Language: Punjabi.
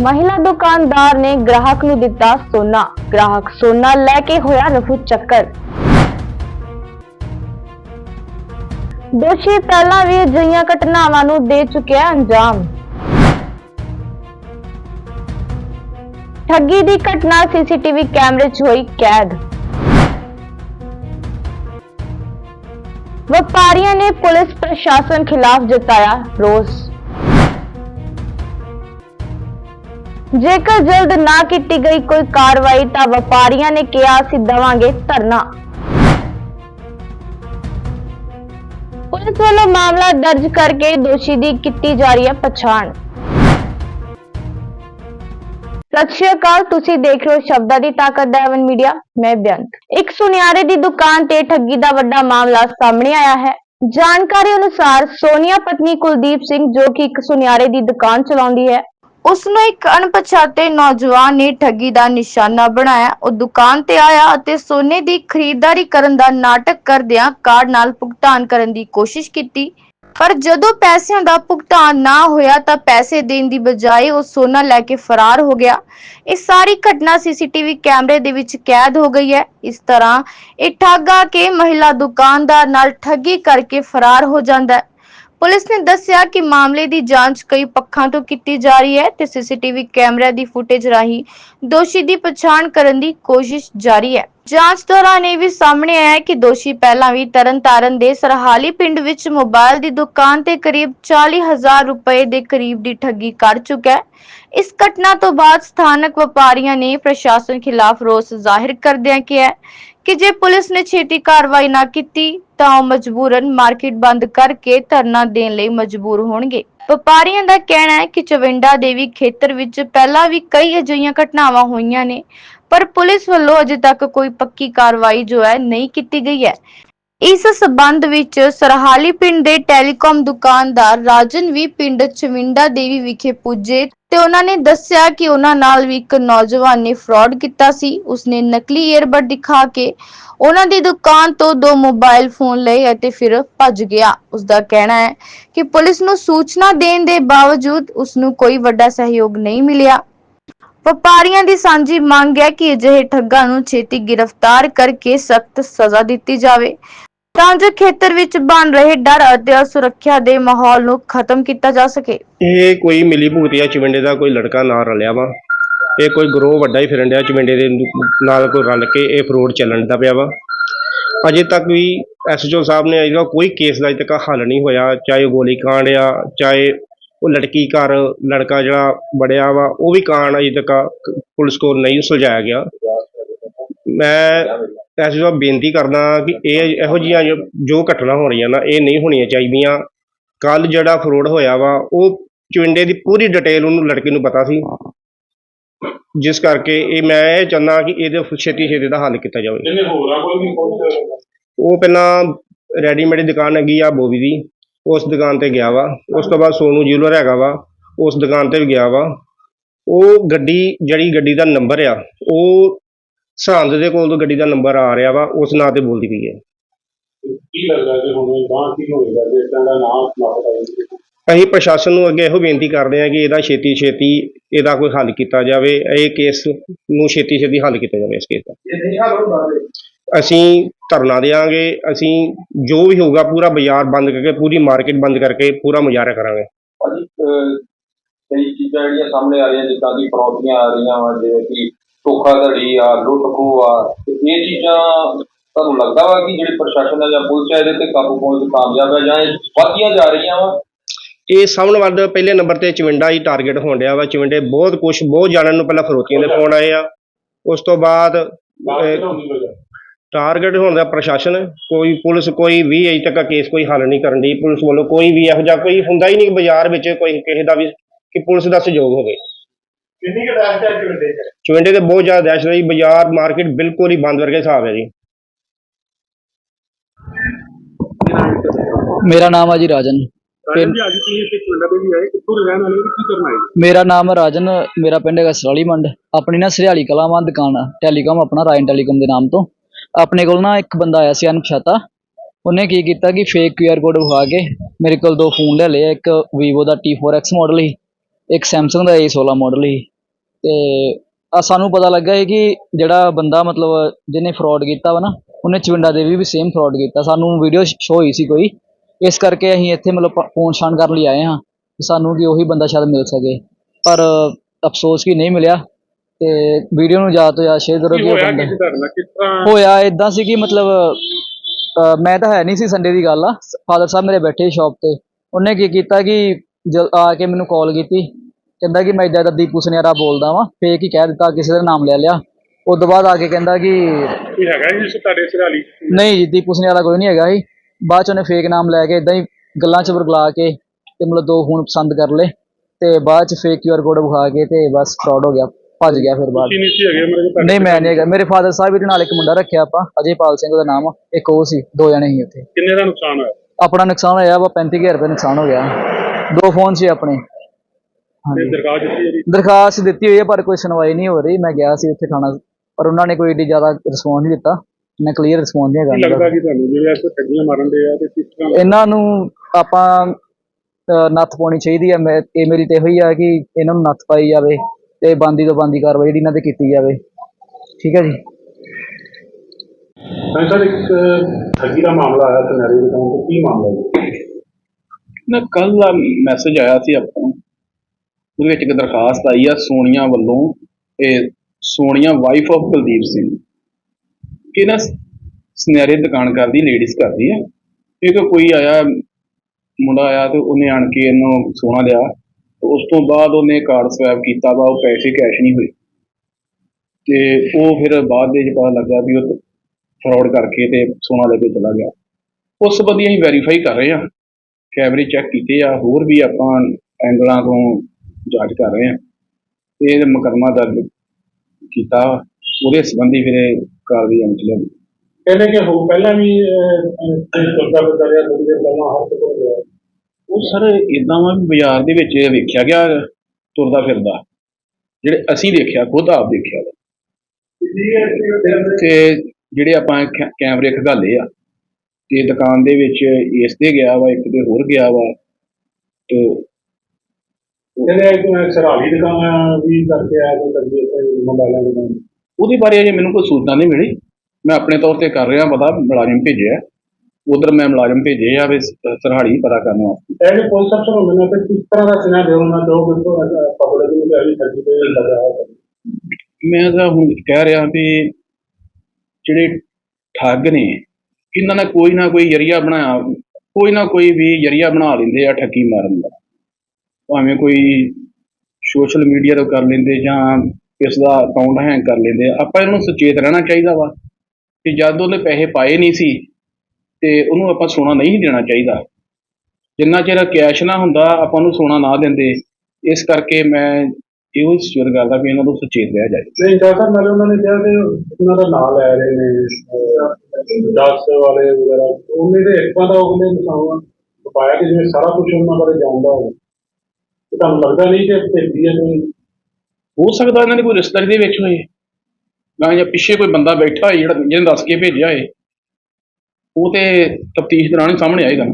ਮਹਿਲਾ ਦੁਕਾਨਦਾਰ ਨੇ ਗ੍ਰਾਹਕ ਨੂੰ ਦਿੱਤਾ ਸੋਨਾ। ਗ੍ਰਾਹਕ ਸੋਨਾ ਲੈ ਕੇ ਹੋਇਆ ਰਫੂ ਚੱਕਰ। ਦੋਸ਼ੀ ਪਹਿਲਾਂ ਵੀ ਅਜਿਹੀਆਂ ਘਟਨਾਵਾਂ ਨੂੰ ਦੇ ਚੁੱਕਿਆ ਅੰਜਾਮ। ਠੱਗੀ ਦੀ ਘਟਨਾ ਸੀਸੀਟੀਵੀ ਕੈਮਰੇ 'ਚ ਹੋਈ ਕੈਦ। ਵਪਾਰੀਆਂ ਨੇ ਪੁਲਿਸ ਪ੍ਰਸ਼ਾਸਨ ਖਿਲਾਫ ਜਤਾਇਆ ਰੋਸ। ਜੇਕਰ ਜਲਦ ਨਾ ਕੀਤੀ ਗਈ ਕੋਈ ਕਾਰਵਾਈ ਤਾਂ ਵਪਾਰੀਆਂ ਨੇ ਕਿਹਾ ਅਸੀਂ ਦੇਵਾਂਗੇ ਧਰਨਾ। ਪੁਲਿਸ ਵੱਲੋਂ ਮਾਮਲਾ ਦਰਜ ਕਰਕੇ ਦੋਸ਼ੀ ਦੀ ਕੀਤੀ ਜਾ ਰਹੀ ਹੈ ਪਛਾਣ। ਸਤਿ ਸ਼੍ਰੀ ਅਕਾਲ, ਤੁਸੀਂ ਦੇਖ ਰਹੇ ਹੋ ਸ਼ਬਦਾਂ ਦੀ ਤਾਕਤ ਦਾ ਐਵਨ ਮੀਡੀਆ, ਮੈਂ ਬੇਅੰਤ ਇੱਕ ਸੁਨਿਆਰੇ ਦੀ ਦੁਕਾਨ ਤੇ ਠੱਗੀ ਦਾ ਵੱਡਾ ਮਾਮਲਾ ਸਾਹਮਣੇ ਆਇਆ ਹੈ। ਜਾਣਕਾਰੀ ਅਨੁਸਾਰ ਸੋਨੀਆ ਪਤਨੀ ਕੁਲਦੀਪ ਸਿੰਘ, ਜੋ ਕਿ ਇੱਕ ਸੁਨਿਆਰੇ ਦੀ ਦੁਕਾਨ ਚਲਾਉਂਦੀ ਹੈ ਉਸਨੂੰ ਇੱਕ ਅਣਪਛਾਤੇ ਨੌਜਵਾਨ ਨੇ ਠੱਗੀ ਦਾ ਨਿਸ਼ਾਨਾ ਬਣਾਇਆ। ਉਹ ਦੁਕਾਨ ਤੇ ਆਇਆ ਅਤੇ ਸੋਨੇ ਦੀ ਖਰੀਦਦਾਰੀ ਕਰਨ ਦਾ ਨਾਟਕ ਕਰਦਿਆਂ ਕਾਰਡ ਨਾਲ ਭੁਗਤਾਨ ਕਰਨ ਦੀ ਕੋਸ਼ਿਸ਼ ਕੀਤੀ। ਪਰ ਜਦੋਂ ਪੈਸਿਆਂ ਦਾ ਭੁਗਤਾਨ ਨਾ ਹੋਇਆ ਤਾਂ ਪੈਸੇ ਦੇਣ ਦੀ ਬਜਾਏ ਉਹ ਸੋਨਾ ਲੈ ਕੇ ਫਰਾਰ ਹੋ ਗਿਆ। ਇਹ ਸਾਰੀ ਘਟਨਾ ਸੀਸੀਟੀਵੀ ਕੈਮਰੇ ਦੇ ਵਿੱਚ ਕੈਦ ਹੋ ਗਈ ਹੈ। ਇਸ ਤਰ੍ਹਾਂ ਇਹ ਠੱਗ ਆ ਕੇ ਮਹਿਲਾ ਦੁਕਾਨਦਾਰ ਨਾਲ ਠੱਗੀ ਕਰਕੇ ਫਰਾਰ ਹੋ ਜਾਂਦਾ ਹੈ। ਪੁਲਿਸ ਨੇ ਦੱਸਿਆ ਕਿ ਮਾਮਲੇ ਦੀ ਜਾਂਚ ਕਈ ਪੱਖਾਂ ਤੋਂ ਕੀਤੀ ਜਾ ਰਹੀ ਹੈ ਤੇ ਸੀਸੀਟੀਵੀ ਕੈਮਰਿਆਂ ਦੀ ਫੁਟੇਜ ਰਾਹੀਂ ਦੋਸ਼ੀ ਦੀ ਪਛਾਣ ਕਰਨ ਦੀ ਕੋਸ਼ਿਸ਼ ਜਾਰੀ ਹੈ। ਜਾਂਚ ਦੌਰਾਨ ਇਹ ਵੀ ਸਾਹਮਣੇ ਆਇਆ ਹੈ ਕਿ ਦੋਸ਼ੀ ਪਹਿਲਾਂ ਵੀ ਤਰਨਤਾਰਨ ਦੇ ਸਰਹਾਲੀ ਪਿੰਡ ਵਿੱਚ ਮੋਬਾਈਲ ਦੀ ਦੁਕਾਨ ਤੇ ਕਰੀਬ 40000 ਰੁਪਏ ਦੇ ਕਰੀਬ ਦੀ ਠੱਗੀ ਕਰ ਚੁੱਕਾ ਹੈ। ਇਸ ਘਟਨਾ ਤੋਂ ਬਾਅਦ ਸਥਾਨਕ ਵਪਾਰੀਆਂ ਨੇ ਪ੍ਰਸ਼ਾਸਨ ਖਿਲਾਫ ਰੋਸ ਜ਼ਾਹਿਰ ਕਰਦਿਆਂ ਕਿਹਾ ਕਿ ਜੇ ਪੁਲਿਸ ਨੇ ਛੇਤੀ ਕਾਰਵਾਈ ਨਾ ਕੀਤੀ, ਤਾਂ ਉਹ ਮਜਬੂਰਨ ਮਾਰਕੀਟ ਬੰਦ ਕਰਕੇ ਧਰਨਾ ਦੇਣ ਲਈ ਮਜਬੂਰ ਹੋਣਗੇ। ਵਪਾਰੀਆਂ ਦਾ ਕਹਿਣਾ ਹੈ ਕਿ ਚਵਿੰਡਾ ਦੇਵੀ ਖੇਤਰ ਵਿੱਚ ਪਹਿਲਾਂ ਵੀ ਕਈ ਅਜਿਹੀਆਂ ਘਟਨਾਵਾਂ ਹੋਈਆਂ ਨੇ, ਪਰ ਪੁਲਿਸ ਵੱਲੋਂ ਅਜੇ ਤੱਕ ਕੋਈ ਪੱਕੀ ਕਾਰਵਾਈ ਜੋ ਹੈ ਨਹੀਂ ਕੀਤੀ ਗਈ ਹੈ। ਇਸ ਸਬੰਧ ਵਿੱਚ ਸਰਹਾਲੀ ਪਿੰਡ ਦੇ ਟੈਲੀਕਾਮ ਦੁਕਾਨਦਾਰ ਰਾਜਨ ਵੀ ਪਿੰਡ ਚਵਿੰਡਾ ਦੇਵੀ ਵਿਖੇ ਪੁੱਜੇ ਤੇ ਉਹਨਾਂ ਨੇ ਦੱਸਿਆ ਕਿ ਉਹਨਾਂ ਨਾਲ ਵੀ ਇੱਕ ਨੌਜਵਾਨ ਨੇ ਫਰਾਡ ਕੀਤਾ ਸੀ। ਉਸਨੇ ਨਕਲੀ ਈਅਰਬਡ ਦਿਖਾ ਕੇ ਉਹਨਾਂ ਦੀ ਦੁਕਾਨ ਤੋਂ ਦੋ ਮੋਬਾਈਲ ਫੋਨ ਲਏ ਅਤੇ ਫਿਰ ਭੱਜ ਗਿਆ। ਉਸਦਾ ਕਹਿਣਾ ਹੈ ਕਿ ਪੁਲਿਸ ਨੂੰ ਸੂਚਨਾ ਦੇਣ ਦੇ ਬਾਵਜੂਦ ਉਸ ਨੂੰ ਕੋਈ ਵੱਡਾ ਸਹਿਯੋਗ ਨਹੀਂ ਮਿਲਿਆ। ਵਪਾਰੀਆਂ ਦੀ ਸਾਂਝੀ ਮੰਗ ਹੈ ਕਿ ਅਜਿਹੇ ਠੱਗਾਂ ਨੂੰ ਛੇਤੀ ਗ੍ਰਿਫਤਾਰ ਕਰਕੇ ਸਖਤ ਸਜ਼ਾ ਦਿੱਤੀ ਜਾਵੇ। ਤਾਂ ਜੋ ਖੇਤਰ ਵਿੱਚ ਬਣ ਰਹੇ ਡਰ ਅਤੇ ਅਸੁਰੱਖਿਆ ਦੇ ਮਾਹੌਲ ਨੂੰ ਖਤਮ ਕੀਤਾ ਜਾ ਸਕੇ। ਇਹ ਕੋਈ ਮਿਲੀ ਭੁਗਤੀਆ ਚਵਿੰਡੇ ਦਾ ਕੋਈ ਲੜਕਾ ਨਾਲ ਰਲਿਆ ਵਾ। ਇਹ ਕੋਈ ਗਰੋਹ ਵੱਡਾ ਹੀ ਫਿਰਨ ਡਿਆ ਚਵਿੰਡੇ ਦੇ ਨਾਲ ਕੋਈ ਰਲ ਕੇ ਇਹ ਫਰੋਡ ਚੱਲਣ ਦਾ ਪਿਆ ਵਾ। ਅਜੇ ਤੱਕ ਵੀ ਐਸਐਚਓ ਸਾਹਿਬ ਨੇ ਅਜੇ ਕੋਈ ਕੇਸ ਦਾ ਅਜੇ ਤੱਕ ਹੱਲ ਨਹੀਂ ਹੋਇਆ। ਚਾਹੇ ਉਹ ਗੋਲੀ ਕਾਂਡ ਆ, ਚਾਹੇ ਉਹ ਲੜਕੀ ਘਰ ਲੜਕਾ ਜਿਹੜਾ ਬੜਿਆ ਵਾ, ਉਹ ਵੀ ਕਾਂਡ ਅਜੇ ਤੱਕ ਪੁਲਿਸ ਕੋਲ ਨਹੀਂ ਸੁਲਝਾਇਆ ਗਿਆ। ਮੈਂ ਐਸਐਚਓ ਸਾਹਿਬ ਬੇਨਤੀ ਕਰਦਾ ਕਿ ਇਹ ਇਹੋ ਜਿਹੀਆਂ ਜੋ- ਘਟਨਾ ਹੋ ਰਹੀਆਂ ਨਾ ਇਹ ਨਹੀਂ ਹੋਣੀਆਂ ਚਾਹੀਦੀਆਂ। ਕੱਲ ਜਿਹੜਾ ਫਰੋਡ ਹੋਇਆ ਵਾ ਉਹ ਚਵਿੰਡੇ ਦੀ ਪੂਰੀ ਡਿਟੇਲ ਉਹਨੂੰ ਲੜਕੇ ਨੂੰ ਪਤਾ ਸੀ। ਜਿਸ ਕਰਕੇ ਇਹ ਮੈਂ ਇਹ ਚਾਹੁੰਦਾ ਕਿ ਇਹਦੇ ਛੇਤੀ ਛੇਤੀ ਦਾ ਹੱਲ ਕੀਤਾ ਜਾਵੇ। ਜਿੰਨੇ ਹੋਰ ਆ ਕੋਈ ਵੀ ਪਹੁੰਚਿਆ ਉਹ ਪਹਿਲਾਂ ਰੈਡੀਮੇਡ ਦੁਕਾਨ ਹੈਗੀ ਆ ਬੋਬੀ ਦੀ। ਉਸ ਦੁਕਾਨ ਤੇ ਗਿਆ ਵਾ। ਉਸ ਤੋਂ ਬਾਅਦ ਸੋਨੂ ਜਿਊਲਰ ਹੈਗਾ ਵਾ। ਉਸ ਦੁਕਾਨ ਤੇ ਵੀ ਗਿਆ ਵਾ। ਉਹ ਗੱਡੀ ਜਿਹੜੀ ਗੱਡੀ ਦਾ ਨੰਬਰ ਆ ਉਹ ਸਰਹੰਦ ਦੇ ਕੋਲ ਤੋਂ ਗੱਡੀ ਦਾ ਨੰਬਰ ਆ ਰਿਹਾ ਵਾ ਉਸ ਨਾਂ ਤੇ ਬੋਲਦੀ ਪਈ ਹੈ। ਕੀ ਲੱਗਦਾ ਕਿ ਹੁਣ ਗਾਂ ਕੀ ਹੋਏਗਾ ਜੇ ਇਦਾਂ ਦਾ ਨਾਮ ਨਾ ਪਤਾ ਅਸੀਂ ਪ੍ਰਸ਼ਾਸਨ ਨੂੰ ਅੱਗੇ ਇਹੋ ਬੇਨਤੀ ਕਰਦੇ ਹਾਂ ਕਿ ਇਹਦਾ ਛੇਤੀ ਛੇਤੀ ਇਹਦਾ ਕੋਈ ਹੱਲ ਕੀਤਾ ਜਾਵੇ ਇਹ ਕੇਸ ਨੂੰ ਛੇਤੀ ਛੇਤੀ ਹੱਲ ਕੀਤਾ ਜਾਵੇ ਇਸ ਕੇਸ ਦਾ। ਅਸੀਂ ਧਰਨਾ ਦੇਵਾਂਗੇ ਅਸੀਂ ਜੋ ਵੀ ਹੋਊਗਾ ਪੂਰਾ ਬਾਜ਼ਾਰ ਬੰਦ ਕਰਕੇ ਪੂਰੀ ਮਾਰਕੀਟ ਬੰਦ ਕਰਕੇ ਪੂਰਾ ਮੁਜ਼ਾਹਰਾ ਕਰਾਂਗੇ। ਭਾਜੀ ਕਈ ਚੀਜ਼ਾਂ ਜਿਹੜੀਆਂ ਸਾਹਮਣੇ ਆ ਰਹੀਆਂ ਜਿੱਦਾਂ ਦੀ ਫਰੌਤੀਆਂ ਆ ਰਹੀਆਂ ਵਾ ਜਿਵੇਂ ਕਿ ਧੋਖਾਧੜੀ ਆ ਲੁੱਟ ਖੋਹ ਆ ਤੇ ਇਹ ਚੀਜ਼ਾਂ ਤੁਹਾਨੂੰ ਲੱਗਦਾ ਵਾ ਕਿ ਜਿਹੜੀ ਪ੍ਰਸ਼ਾਸਨ ਆ ਜਾਂ ਪੁਲਿਸ ਆ ਇਹਦੇ ਤੇ ਕਾਬੂ ਪਾਉਣ 'ਚ ਕਾਮਯਾਬ ਹੈ ਜਾਂ ਇਹ ਵੱਧਦੀਆਂ ਜਾ ਰਹੀਆਂ ਵਾ? ਇਹ ਨੂੰ ਵੱਧ ਪਹਿਲੇ ਨੰਬਰ ਤੇ ਚਵਿੰਡਾ ਹੀ ਟਾਰਗੇਟ ਹੋਣ ਡਿਆ ਵਾ। ਚਵਿੰਡੇ ਬਹੁਤ ਕੁਝ ਬਹੁਤ ਜਾਣਨ ਨੂੰ ਪਹਿਲਾਂ ਫਰੋਤੀਆਂ ਦੇ ਫੋਨ ਆਏ ਆ। ਉਸ ਤੋਂ ਬਾਅਦ ਟਾਰਗੇਟ ਹੋਣ ਦਾ ਪ੍ਰਸ਼ਾਸਨ ਕੋਈ ਪੁਲਿਸ ਕੋਈ ਵੀ ਅਜੇ ਤੱਕ ਕੇਸ ਕੋਈ ਹੱਲ ਨਹੀਂ ਕਰਨ ਦੀ ਪੁਲਿਸ ਵੱਲੋਂ ਕੋਈ ਵੀ ਇਹੋ ਜਿਹਾ ਕੋਈ ਹੁੰਦਾ ਹੀ ਨਹੀਂ ਬਾਜ਼ਾਰ ਵਿੱਚ ਕੋਈ ਕਿਸੇ ਦਾ ਵੀ ਕਿ ਪੁਲਿਸ ਦਾ ਸਹਿਯੋਗ ਹੋਵੇ। ਕਿੰਨੀ ਕੁ ਦਹਿਸ਼ਤ ਹੈ ਚਵਿੰਡੇ ਚ? ਚਵਿੰਡੇ ਤੇ ਬਹੁਤ ਜ਼ਿਆਦਾ ਦਹਿਸ਼ਤ ਹੈ ਜੀ ਬਾਜ਼ਾਰ ਮਾਰਕੀਟ ਬਿਲਕੁਲ ਹੀ ਬੰਦ ਵਰਗੇ ਹਿਸਾਬ ਹੈ ਜੀ। ਮੇਰਾ ਨਾਮ ਹੈ ਜੀ ਰਾਜਨ। ਰਾਜਨ ਜੀ ਅੱਜ ਤੁਸੀਂ ਇੱਥੇ ਚਵਿੰਡਾ ਦੇ ਵੀ ਆਏ ਕਿੱਥੋਂ ਦੇ ਰਹਿਣ ਵਾਲੇ ਹੋ ਤੇ ਕੀ ਕਰਨਾ ਹੈ? ਮੇਰਾ ਨਾਮ ਹੈ ਰਾਜਨ ਮੇਰਾ ਪਿੰਡ ਹੈਗਾ ਸਰਾਲੀ ਮੰਡ। ਆਪਣੀ ਨਾ ਸਰਿਆਲੀ ਕਲਾਵਾਂ ਦੁਕਾਨ ਆ ਟੈਲੀਕਾਮ ਆਪਣਾ ਰਾਇਨ ਟੈਲੀਕਾਮ ਦੇ ਨਾਮ ਤੋਂ। ਆਪਣੇ ਕੋਲ ਨਾ ਇੱਕ ਬੰਦਾ ਆਇਆ ਸੀ ਅਣਪਛਾਤਾ। ਉਹਨੇ ਕੀ ਕੀਤਾ ਕਿ ਫੇਕ ਕਿਊਆਰ ਕੋਡ ਵਿਖਾ ਕੇ ਮੇਰੇ ਕੋਲ ਦੋ ਫੋਨ ਲੈ ਲਏ ਇੱਕ Vivo ਦਾ T4X ਮਾਡਲ ਸੀ। ਇੱਕ ਸੈਮਸੰਗ ਦਾ A16 ਮਾਡਲ ਸੀ ਤੇ ਆ ਸਾਨੂੰ ਪਤਾ ਲੱਗਾ ਹੈ ਕਿ ਜਿਹੜਾ ਬੰਦਾ ਮਤਲਬ ਜਿਹਨੇ ਫਰਾਡ ਕੀਤਾ ਵਾ ਨਾ ਉਹਨੇ ਚਵਿੰਡਾ ਦੇਵੀ ਵੀ ਸੇਮ ਫਰਾਡ ਕੀਤਾ। ਸਾਨੂੰ ਵੀਡੀਓ ਸ਼ੋ ਹੋਈ ਸੀ ਕੋਈ। ਇਸ ਕਰਕੇ ਅਸੀਂ ਇੱਥੇ ਮਤਲਬ ਫੋਨ ਛਾਣ ਕਰਨ ਲਈ ਆਏ ਹਾਂ ਕਿ ਸਾਨੂੰ ਕਿ ਉਹੀ ਬੰਦਾ ਸ਼ਾਇਦ ਮਿਲ ਸਕੇ। ਪਰ ਅਫਸੋਸ ਕਿ ਨਹੀਂ ਮਿਲਿਆ ਤੇ ਵੀਡੀਓ ਨੂੰ ਜ਼ਿਆਦਾ ਤੋਂ ਜ਼ਿਆਦਾ ਸ਼ੇਅਰ ਕਰੋ ਕੀ ਹੋਇਆ ਕਿਸ ਧਰਨਾ ਕਿਸ ਤਰ੍ਹਾਂ ਹੋਇਆ ਇਦਾਂ ਸੀ ਕਿ ਮਤਲਬ ਮੈਂ ਤਾਂ ਹੈ ਨਹੀਂ ਸੀ ਸੰਡੇ ਦੀ ਗੱਲ ਆ। ਫਾਦਰ ਸਾਹਿਬ ਮੇਰੇ ਬੈਠੇ ਸ਼ਾਪ ਤੇ। ਉਹਨੇ ਕੀ ਕੀਤਾ ਕਿ ਜ- ਆ ਕੇ ਮੈਨੂੰ ਕਾਲ ਕੀਤੀ। ਕਹਿੰਦਾ ਕਿ ਮੈਂ ਇਦਾਂ ਦਾ ਦੀਪੂ ਸੁਨਿਆਰਾ ਬੋਲਦਾ ਵਾਂ ਫੇਕ ਹੀ ਕਹਿ ਦਿੱਤਾ ਕਿਸੇ ਦਾ ਨਾਮ ਲੈ ਲਿਆ। ਉਸ ਤੋਂ ਬਾਅਦ ਆ ਕੇ ਕਹਿੰਦਾ ਕਿ ਕੋਈ ਹੈਗਾ ਜੀ ਤੁਹਾਡੇ ਸਿਰਾਲੀ? ਨਹੀਂ ਜੀ ਦੀਪੂ ਸੁਨਿਆਰਾ ਕੋਈ ਨਹੀਂ ਹੈਗਾ ਸੀ ਬਾਅਦ ਚ ਉਹਨੇ ਫੇਕ ਨਾਮ ਲੈ ਕੇ ਇਦਾਂ ਹੀ ਗੱਲਾਂ ਚ ਵਰਗਲਾ ਕੇ ਤੇ ਮਤਲਬ ਦੋ ਫੋਨ ਪਸੰਦ ਕਰ ਲਏ ਤੇ ਬਾਅਦ ਚ ਫੇਕ ਕਿਊਆਰ ਕੋਡ ਵਿਖਾ ਕੇ ਤੇ ਬਸ ਫਰਾਡ ਹੋ ਗਿਆ ਭੱਜ ਗਿਆ ਫਿਰ ਬਾਅਦ ਨਹੀਂ ਸੀ ਹੈਗੇ ਮੇਰੇ ਕੋਲ ਨਹੀਂ ਮੈਂ ਨਹੀਂ ਹੈਗਾ। ਮੇਰੇ ਫਾਦਰ ਸਾਹਿਬ ਵੀ ਨਾਲ ਇੱਕ ਮੁੰਡਾ ਰੱਖਿਆ ਆਪਾਂ ਅਜੇਪਾਲ ਸਿੰਘ ਉਹਦਾ ਨਾਮ। ਇੱਕ ਉਹ ਸੀ ਦੋ ਜਣੇ ਸੀ ਉੱਥੇ। ਕਿੰਨੇ ਦਾ ਨੁਕਸਾਨ ਹੋਇਆ? ਆਪਣਾ ਨੁਕਸਾਨ ਹੋਇਆ ਵਾ 35000 ਰੁਪਏ ਨੁਕਸਾਨ ਹੋ ਗਿਆ। ਦੋ ਫੋਨ ਸੀ ਆਪਣੇ। ਤੇ ਹਾਂਜੀ। ਦਰਗਾਹ ਦਿੱਤੀ ਜਿਹੜੀ ਦਰਖਾਸਤ ਦਿੱਤੀ ਹੋਈ ਹੈ ਪਰ ਕੋਈ ਸੁਣਵਾਈ ਨਹੀਂ ਹੋ ਰਹੀ। ਮੈਂ ਗਿਆ ਸੀ ਉੱਥੇ ਥਾਣਾ ਪਰ ਉਹਨਾਂ ਨੇ ਕੋਈ ਏਡੀ ਜ਼ਿਆਦਾ ਰਿਸਪੌਂਸ ਨਹੀਂ ਦਿੱਤਾ। ਮੈਂ ਕਲੀਅਰ ਰਿਸਪੌਂਸ ਨਹੀਂ ਕੀ ਹੈਗਾ ਲੱਗਦਾ ਕਿ ਤੁਹਾਨੂੰ ਜਿਵੇਂ ਐਸੇ ਠੱਗੀਆਂ ਮਾਰਨ ਦੇ ਆ ਤੇ ਕਿਸ ਤਰ੍ਹਾਂ ਇਹਨਾਂ ਨੂੰ ਆਪਾਂ ਅਹ, ਨੱਥ ਪਾਉਣੀ ਚਾਹੀਦੀ ਹੈ। ਮੈਂ ਇਹ ਮੇਰੀ ਤੇ ਇਹੋ ਹੀ ਆ ਕਿ ਇਹਨਾਂ ਨੂੰ ਨੱਥ ਪਾਈ ਜਾਵੇ ਤੇ ਬੰਦੀ ਤੋਂ ਬੰਦੀ ਕਾਰਵਾਈ ਜਿਹੜੀ ਇਹਨਾਂ ਤੇ ਕੀਤੀ ਜਾਵੇ। ਠੀਕ ਹੈ ਜੀ? ਹਾਂ ਸਰ ਇੱਕ ਠੱਗੀ ਦਾ ਮਾਮਲਾ ਆਇਆ ਸਨੈਰੀ ਦੇ ਤੋਂ। ਕੀ ਮਾਮਲਾ ਹੈ ਨਾ ਕੱਲ ਦਾ ਮੈਸੇਜ ਆਇਆ ਸੀ ਆਪਾਂ ਨੂੰ, ਉਹਦੇ ਵਿੱਚ ਇੱਕ ਦਰਖਾਸਤ ਆਈ ਆ ਸੋਨੀਆ ਵੱਲੋਂ, ਇਹ ਸੋਨੀਆ ਵਾਈਫ ਆਫ ਕੁਲਦੀਪ ਸਿੰਘ। ਕਿ ਨਾ ਸੁਨਿਆਰੇ ਦੁਕਾਨ ਕਰਦੀ ਲੇਡੀਜ਼ ਕਰਦੀ ਆ। ਇਹ ਕੋਈ ਆਇਆ, ਮੁੰਡਾ ਆਇਆ ਤੇ ਉਹਨੇ ਆਣ ਕੇ ਇਹਨੂੰ ਸੋਨਾ ਲਿਆ। ਉਸ ਤੋਂ ਬਾਅਦ ਉਹਨੇ ਕਾਰਡ ਸਵੈਪ ਕੀਤਾ ਵਾ, ਉਹ ਪੈਸੇ ਕੈਸ਼ ਨਹੀਂ ਹੋਏ। ਤੇ ਉਹ ਫਿਰ ਬਾਅਦ ਦੇ ਵਿੱਚ ਪਤਾ ਲੱਗਾ ਵੀ ਉਹ ਫਰਾਡ ਕਰਕੇ ਤੇ ਸੋਨਾ ਲੈ ਕੇ ਚਲਾ ਗਿਆ। ਉਸ ਸੰਬੰਧੀ ਅਸੀਂ ਵੈਰੀਫਾਈ ਕਰ ਰਹੇ ਹਾਂ ਕੈਮਰੇ ਚੈੱਕ ਕੀਤੇ ਆ ਹੋਰ ਵੀ ਆਪਾਂ ਐਂਗਲਾਂ ਤੋਂ ਜਾਂਚ ਕਰ ਰਹੇ ਆ। ਇਹ ਮੁਕੱਦਮਾ ਦਰਜ ਕੀਤਾ ਉਹਦੇ ਸੰਬੰਧੀ ਫਿਰ ਇਹ ਕਾਰਵਾਈ ਅਮਲ ਚ ਲਿਆਂਦੀ। ਕਹਿੰਦੇ ਕਿ ਹੋ ਪਹਿਲਾਂ ਵੀ ਫਿਰਦਾ ਰਿਹਾ ਥੋੜੀ ਦੇਰ ਪਹਿਲਾਂ ਹਰ ਤੋਂ ਗਿਆ। ਉਹ ਸਰ ਇਦਾਂ ਵਾ ਵੀ ਬਾਜ਼ਾਰ ਦੇ ਵਿੱਚ ਵੇਖਿਆ ਗਿਆ ਤੁਰਦਾ ਫਿਰਦਾ। ਜਿਹੜੇ ਅਸੀਂ ਦੇਖਿਆ ਖੁਦ ਆਪ ਦੇਖਿਆ। ਵਾ। ਤੇ ਜਿਹੜੇ ਆਪਾਂ ਕੈ- ਕੈਮਰੇ ਖਗਾਲੇ ਆ ਤੇ ਦੁਕਾਨ ਦੇ ਵਿੱਚ ਇਸ ਤੇ ਗਿਆ ਵਾ ਇੱਕ ਤੇ ਹੋਰ ਗਿਆ ਵਾ ਤੇ ਕਹਿੰਦੇ ਕਿ ਸਰਾਲੀ ਦੁਕਾਨ ਵੀ ਕਰਕੇ ਆਇਆ ਕੋਈ ਕਦੀ ਇੱਥੇ ਮੋਬਾਈਲਾਂ ਦੀ ਦੁਕਾਨ ਉਹਦੇ ਬਾਰੇ ਅਜੇ ਮੈਨੂੰ ਕੋਈ ਸੂਚਨਾ ਨਹੀਂ ਮਿਲੀ। ਮੈਂ ਆਪਣੇ ਤੌਰ ਤੇ ਕਰ ਰਿਹਾ ਪਤਾ ਮੁਲਾਜ਼ਮ ਭੇਜਿਆ। ਉਧਰ ਮੈਂ ਮੁਲਾਜ਼ਮ ਭੇਜੇ ਆ ਵੀ ਸਰਹਾੜੀ ਪਤਾ ਕਰਨ ਵਾਸਤੇ। ਇਹ ਵੀ ਪੁਲਿਸ ਅਫਸਰ ਹੁੰਦੇ ਨੇ ਤੇ ਕਿਸ ਤਰ੍ਹਾਂ ਦਾ ਸਿਨਾ ਦੇਉਣਾ ਚਾਹੋਗੇ ਪਬਲਿਕ ਨੂੰ ਕਿ ਅਭੀ ਠੱਗੀ ਤੇ ਲੱਗਾ ਹੈ। ਮੈਂ ਤਾਂ ਹੁਣ ਕਹਿ ਰਿਹਾ ਵੀ ਜਿਹੜੇ ਠੱਗ ਨੇ ਇਹਨਾਂ ਨੇ ਕੋਈ ਨਾ ਕੋਈ ਜਰੀਆ ਬਣਾਇਆ, ਕੋਈ ਨਾ ਕੋਈ ਵੀ ਜਰੀਆ ਬਣਾ ਲੈਂਦੇ ਆ ਠੱਗੀ ਮਾਰਨ ਦਾ। ਭਾਵੇਂ ਕੋਈ ਸੋਸ਼ਲ ਮੀਡੀਆ ਤੋਂ ਕਰ ਲੈਂਦੇ ਜਾਂ ਕਿਸ ਦਾ ਅਕਾਊਂਟ ਹੈਂਗ ਕਰ ਲੈਂਦੇ ਆਪਾਂ ਇਹਨੂੰ ਸੁਚੇਤ ਰਹਿਣਾ ਚਾਹੀਦਾ ਵਾ ਕਿ ਜਦ ਉਹਨੇ ਪੈਸੇ ਪਾਏ ਨਹੀਂ ਸੀ ਤੇ ਉਹਨੂੰ ਆਪਾਂ ਸੋਨਾ ਨਹੀਂ ਦੇਣਾ ਚਾਹੀਦਾ। ਜਿੰਨਾ ਚਿਰ ਕੈਸ਼ ਨਾ ਹੁੰਦਾ, ਆਪਾਂ ਨੂੰ ਸੋਨਾ ਨਾ ਦਿੰਦੇ। ਇਸ ਕਰਕੇ ਮੈਂ ਇਹੋ ਸੁਚੇਤ ਕਰਦਾ ਵੀ ਇਹਨਾਂ ਤੋਂ ਸੁਚੇਤ ਰਹਿ ਜਾਏ। ਨਹੀਂ ਜੈਸਾ ਨਾਲੇ ਉਹਨਾਂ ਨੇ ਕਿਹਾ ਕਿ ਉਹਨਾਂ ਦਾ ਨਾਂ ਲੈ ਰਹੇ ਨੇ 10 ਵਾਲੇ ਵਗੈਰਾ। ਉਹਨੇ ਦੇ ਇੱਕ ਦਾ ਉਹਨੇ ਮਸਾਵਾ ਪਾਇਆ ਕਿ ਜਿਵੇਂ ਸਾਰਾ ਕੁਝ ਉਹਨਾਂ ਬਾਰੇ ਜਾਣਦਾ ਹੋਵੇ। ਤੇ ਤੁਹਾਨੂੰ ਲੱਗਦਾ ਨਹੀਂ ਕਿ ਭੇਜੀ ਹੈ ਕੋਈ? ਹੋ ਸਕਦਾ ਇਹਨਾਂ ਦੀ ਕੋਈ ਰਿਸ਼ਤੇਦਾਰੀ ਦੇ ਵਿੱਚ ਹੋਏ। ਨਾ ਜਾਂ ਪਿੱਛੇ ਕੋਈ ਬੰਦਾ ਬੈਠਾ ਹੋਏ ਜਿਹੜਾ ਜਿਹਨੇ ਦੱਸ ਕੇ ਭੇਜਿਆ ਹੋਏ। ਉਹ ਤੇ ਤਫਤੀਸ਼ ਦੌਰਾਨ ਸਾਹਮਣੇ ਆਏਗਾ